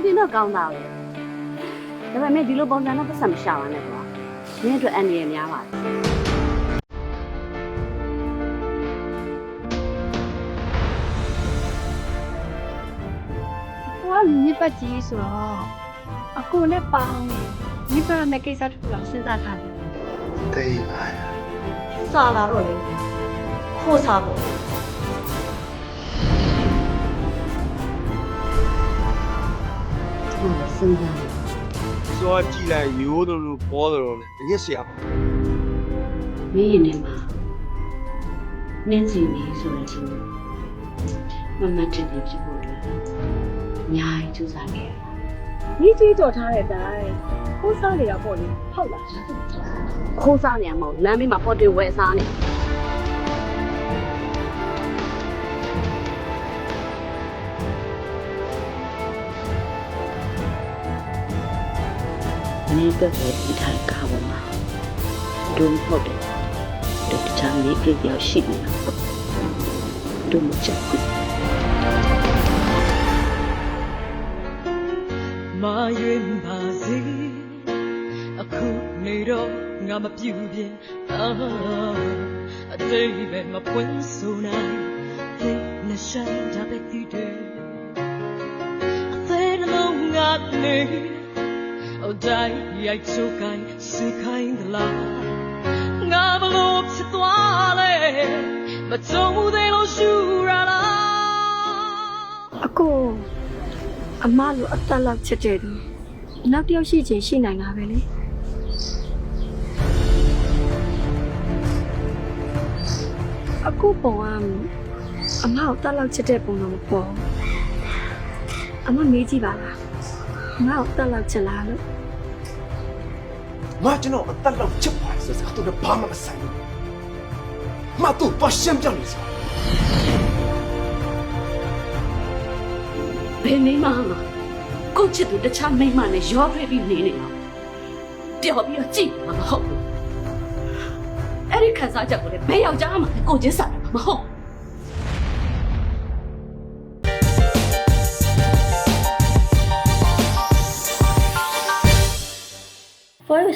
အိုက်တင်တော့ကောင်းတာပဲဒါပေမဲ့ဒီလိုပုံစံတော့ပတ်စံမရှာပါနဲ့ကွာမင်းအတွက်အန်ရည်များပါတယ်ကိုကမြစ်ပတ်ကြီးဆိုတော့အကိုနဲ့ပေါင်းမြစ်ပတ်ရမယ့်ကိစ္စတစ်ခုတော့စဉ်းစားထားတယ်သိပါရဲ့စာလာတော့လေခိုးစားဖို့ စဉ်းစားတယ်စောကြည့်လိုက်ရိုးလိုလိုပေါ်တော်လေတရစ်ဆရာပါမင်းရင်ထဲမှာနင်းစီနေဆိုတဲ့အချိန်မမတင်နေဖြစ်ဖို့အတွက်အများကြီးစူးစမ်းခဲ့ရတယ်ကြီးကြီးကြော်ထားတဲ့အတိုင်းခိုးစားနေတာပေါ့လေဟုတ်လားခိုးစားနေရမဟုတ်လမ်းမေးမှာပေါ်တင်ဝဲစားနေ နေတော့ဒီထိုင်ကားပေါ်မှာဒုံဟုတ်တယ်တခြားမိပြရောက်ရှိနေတာဒုံမချက်ဘူးမာရွေးပါစေအခုနေတော့ငါမပြူပြင်းအာအတိတ်ပဲမပွင့်ဆိုနိုင်သိနေရှာကြပဲတည်တယ်အသေးလုံးငါနေ Oh die ရိုက်ချိုးကိုင်းစိတ်ခိုင်းသလားငါဘလို့ဖြစ်သွားလဲမကြုံဘူးသေးလို့ရှူရလားအကိုအမလိုအသက်လောက်ချစ်တဲ့သူနောက်တစ်ယောက်ရှိချင်ရှိနိုင်တာပဲလေအကိုပုံကအမကိုတက်လောက်ချစ်တဲ့ပုံတော့မပေါ်ဘူးအမမေးကြည့်ပါလား ငါ့ကိုတက်လောက်ချစ်လားလို့ငါကျွန်တော်အသက်လောက်ချစ်ပါဆိုစကားတော့ဘာမှမဆိုင်ဘူးမတို့တော့ရှင်းပြနေစားဘယ်မိမမှာကိုယ့်ချစ်သူတခြားမိမနဲ့ရောထွေးပြီးနေနေတော့ပျော်ပြီးတော့ကြည့်မှာမဟုတ်ဘူးအဲ့ဒီခန်းစားချက်ကိုလည်းဘယ်ယောက်ျားမှလည်းကိုယ်ချင်းစားတာမဟုတ်ဘူး